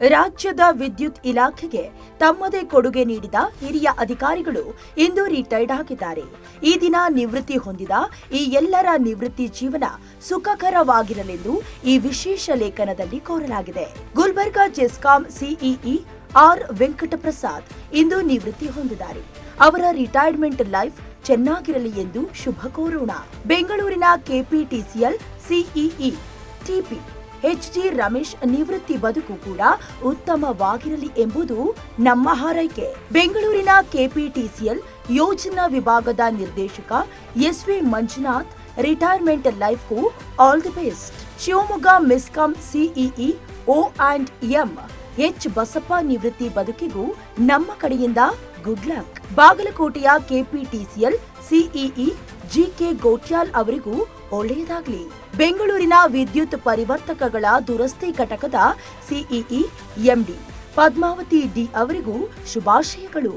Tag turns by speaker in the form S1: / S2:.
S1: ರಾಜ್ಯದ ವಿದ್ಯುತ್ ಇಲಾಖೆಗೆ ತಮ್ಮದೇ ಕೊಡುಗೆ ನೀಡಿದ ಹಿರಿಯ ಅಧಿಕಾರಿಗಳು ಇಂದು ರಿಟೈರ್ಡ್ ಆಗಿದ್ದಾರೆ. ಈ ದಿನ ನಿವೃತ್ತಿ ಹೊಂದಿದ ಈ ಎಲ್ಲರ ನಿವೃತ್ತಿ ಜೀವನ ಸುಖಕರವಾಗಿರಲೆಂದು ಈ ವಿಶೇಷ ಲೇಖನದಲ್ಲಿ ಕೋರಲಾಗಿದೆ. ಗುಲ್ಬರ್ಗಾ ಜೆಸ್ಕಾಂ ಸಿಇಇ ಆರ್ ವೆಂಕಟಪ್ರಸಾದ್ ಇಂದು ನಿವೃತ್ತಿ ಹೊಂದಿದ್ದಾರೆ. ಅವರ ರಿಟೈರ್ಮೆಂಟ್ ಲೈಫ್ ಚೆನ್ನಾಗಿರಲಿ ಎಂದು ಶುಭ ಕೋರೋಣ. ಬೆಂಗಳೂರಿನ KPTCL CEE TP HD Ramesh ನಿವೃತ್ತಿ ಬದುಕು ಕೂಡ ಉತ್ತಮವಾಗಿರಲಿ ಎಂಬುದು ನಮ್ಮ ಹಾರೈಕೆ. ಬೆಂಗಳೂರಿನ ಕೆಪಿಟಿಸಿಎಲ್ ಯೋಜನಾ ವಿಭಾಗದ ನಿರ್ದೇಶಕ S V Manjunath retirement ಲೈಫ್ಗೂ all the best. Shivamogga MESCOM CEE O and M H Basappa ನಿವೃತ್ತಿ ಬದುಕಿಗೂ ನಮ್ಮ ಕಡೆಯಿಂದ ಗುಡ್ ಲಕ್. ಬಾಗಲಕೋಟೆಯ ಕೆಪಿಟಿಸಿಎಲ್ ಸಿಇಇ ಜಿಕೆ ಗೋಟ್ಯಾಲ್ ಅವರಿಗೂ ಒಳ್ಳೆಯದಾಗಲಿ. ಬೆಂಗಳೂರಿನ ವಿದ್ಯುತ್ ಪರಿವರ್ತಕಗಳ ದುರಸ್ತಿ ಘಟಕದ ಸಿಇಇ ಎಂಡಿ ಪದ್ಮಾವತಿ ಡಿ ಅವರಿಗೂ ಶುಭಾಶಯಗಳು.